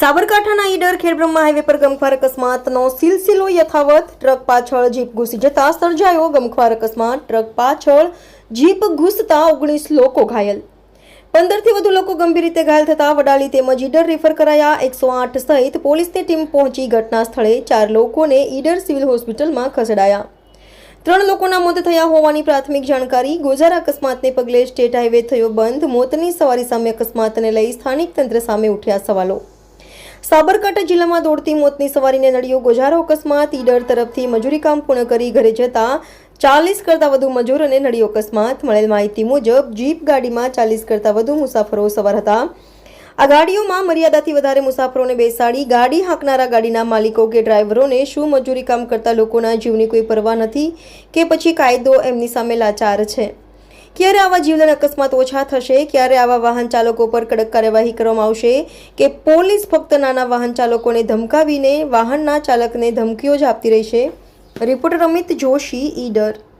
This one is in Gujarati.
વડોદરાના ઈડર ખેડબ્રહ્મા હાઈવે પર ગમખ્વાર અકસ્માતનો સિલસિલો યથાવત. ટ્રક પાછળ જીપ ઘૂસી જતા સર્જાયો ગમખ્વાર અકસ્માત. ટ્રક પાછળ જીપ ઘૂસતા ઓગણીસ લોકો ઘાયલ. પંદરથી વધુ લોકો ગંભીર રીતે ઘાયલ થતા વડાલી તેમજ ઈડર રેફર કરાયા એકસો આઠ સહિત પોલીસની ટીમ પહોંચી ઘટના સ્થળે ચાર લોકોને ઈડર સિવિલ હોસ્પિટલમાં ખસેડાયા. ત્રણ લોકોના મોત થયા હોવાની પ્રાથમિક જાણકારી. ગોઝાર અકસ્માતને પગલે સ્ટેટ હાઈવે થયો બંધ. મોતની સવારી સામે અકસ્માતને લઈ સ્થાનિક તંત્ર સામે ઉઠ્યા સવાલો. સાબરકાંઠા જિલ્લામાં દોડતી મોતની સવારીને નડ્યો ગોઝારો અકસ્માત. ઈડર તરફથી મજૂરી કામ પૂર્ણ કરી ઘરે જતા ચાલીસ કરતાં વધુ મજૂરોને નડ્યો અકસ્માત. મળેલ માહિતી મુજબ જીપ ગાડીમાં ચાલીસ કરતાં વધુ મુસાફરો સવાર હતા. આ ગાડીઓમાં મર્યાદાથી વધારે મુસાફરોને બેસાડી ગાડી હાંકનારા ગાડીના માલિકો કે ડ્રાઈવરોને શું મજૂરી કામ કરતા લોકોના જીવની કોઈ પરવા નથી કે પછી કાયદો એમની સામે લાચાર છે? ક્યારે આવા જીવલેણ અકસ્માત ઓછા થશે? ક્યારે આવા વાહન ચાલકો પર કડક કાર્યવાહી કરવામાં આવશે? કે પોલીસ ફક્ત નાના વાહન ચાલકોને ધમકાવીને વાહનના ચાલકને ધમકીઓ જ આપતી રહેશે? રિપોર્ટર અમિત જોશી, ઈડર.